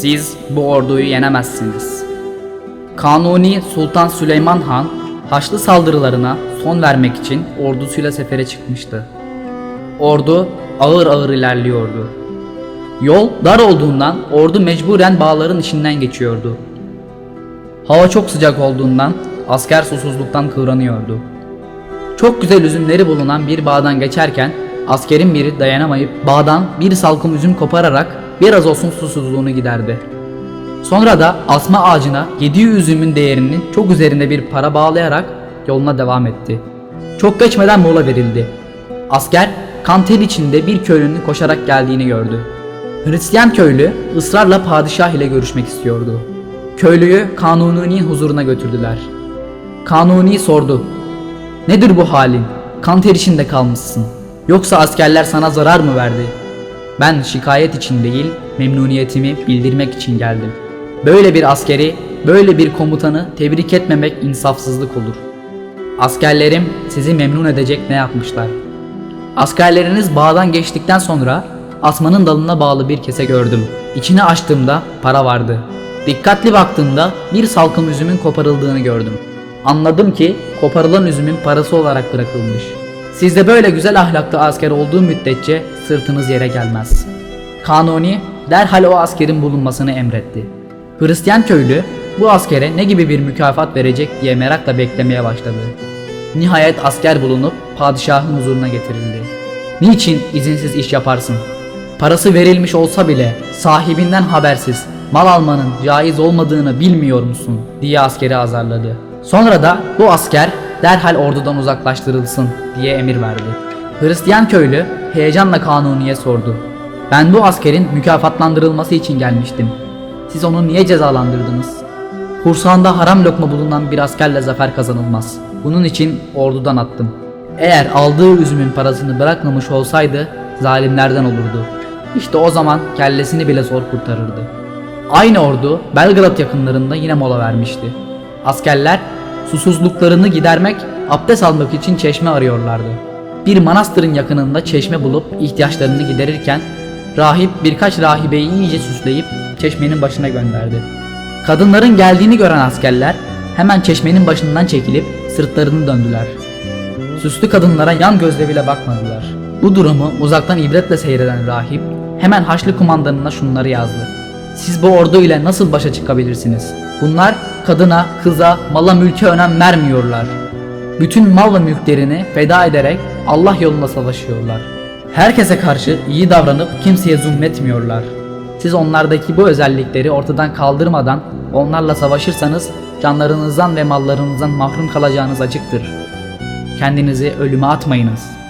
Siz bu orduyu yenemezsiniz. Kanuni Sultan Süleyman Han Haçlı saldırılarına son vermek için ordusuyla sefere çıkmıştı. Ordu ağır ağır ilerliyordu. Yol dar olduğundan ordu mecburen bağların içinden geçiyordu. Hava çok sıcak olduğundan asker susuzluktan kıvranıyordu. Çok güzel üzümleri bulunan bir bağdan geçerken askerin biri dayanamayıp bağdan bir salkım üzüm kopararak biraz olsun susuzluğunu giderdi. Sonra da asma ağacına yediği üzümün değerinin çok üzerinde bir para bağlayarak yoluna devam etti. Çok geçmeden mola verildi. Asker kan içinde bir köylünün koşarak geldiğini gördü. Hristiyan köylü ısrarla padişah ile görüşmek istiyordu. Köylüyü Kanuni'nin huzuruna götürdüler. Kanuni sordu. Nedir bu halin? Kan ter içinde kalmışsın. Yoksa askerler sana zarar mı verdi? Ben şikayet için değil, memnuniyetimi bildirmek için geldim. Böyle bir askeri, böyle bir komutanı tebrik etmemek insafsızlık olur. Askerlerim sizi memnun edecek ne yapmışlar? Askerleriniz bağdan geçtikten sonra asmanın dalına bağlı bir kese gördüm. İçini açtığımda para vardı. Dikkatli baktığımda bir salkım üzümün koparıldığını gördüm. Anladım ki koparılan üzümün parası olarak bırakılmış. Siz de böyle güzel ahlaklı asker olduğu müddetçe sırtınız yere gelmez. Kanuni derhal o askerin bulunmasını emretti. Hristiyan köylü bu askere ne gibi bir mükafat verecek diye merakla beklemeye başladı. Nihayet asker bulunup padişahın huzuruna getirildi. Niçin izinsiz iş yaparsın? Parası verilmiş olsa bile sahibinden habersiz mal almanın caiz olmadığını bilmiyor musun diye askeri azarladı. Sonra da bu asker derhal ordudan uzaklaştırılsın diye emir verdi. Hristiyan köylü heyecanla Kanuni'ye sordu. Ben bu askerin mükafatlandırılması için gelmiştim. Siz onu niye cezalandırdınız? Kursağında haram lokma bulunan bir askerle zafer kazanılmaz. Bunun için ordudan attım. Eğer aldığı üzümün parasını bırakmamış olsaydı zalimlerden olurdu. İşte o zaman kellesini bile zor kurtarırdı. Aynı ordu Belgrad yakınlarında yine mola vermişti. Askerler susuzluklarını gidermek, abdest almak için çeşme arıyorlardı. Bir manastırın yakınında çeşme bulup ihtiyaçlarını giderirken rahip birkaç rahibeyi iyice süsleyip çeşmenin başına gönderdi. Kadınların geldiğini gören askerler hemen çeşmenin başından çekilip sırtlarını döndüler. Süslü kadınlara yan gözle bile bakmadılar. Bu durumu uzaktan ibretle seyreden rahip hemen Haçlı kumandanına şunları yazdı. Siz bu ordu ile nasıl başa çıkabilirsiniz? Bunlar kadına, kıza, mala mülke önem vermiyorlar. Bütün mal ve mülklerini feda ederek Allah yolunda savaşıyorlar. Herkese karşı iyi davranıp kimseye zulmetmiyorlar. Siz onlardaki bu özellikleri ortadan kaldırmadan onlarla savaşırsanız canlarınızdan ve mallarınızdan mahrum kalacağınız açıktır. Kendinizi ölüme atmayınız.''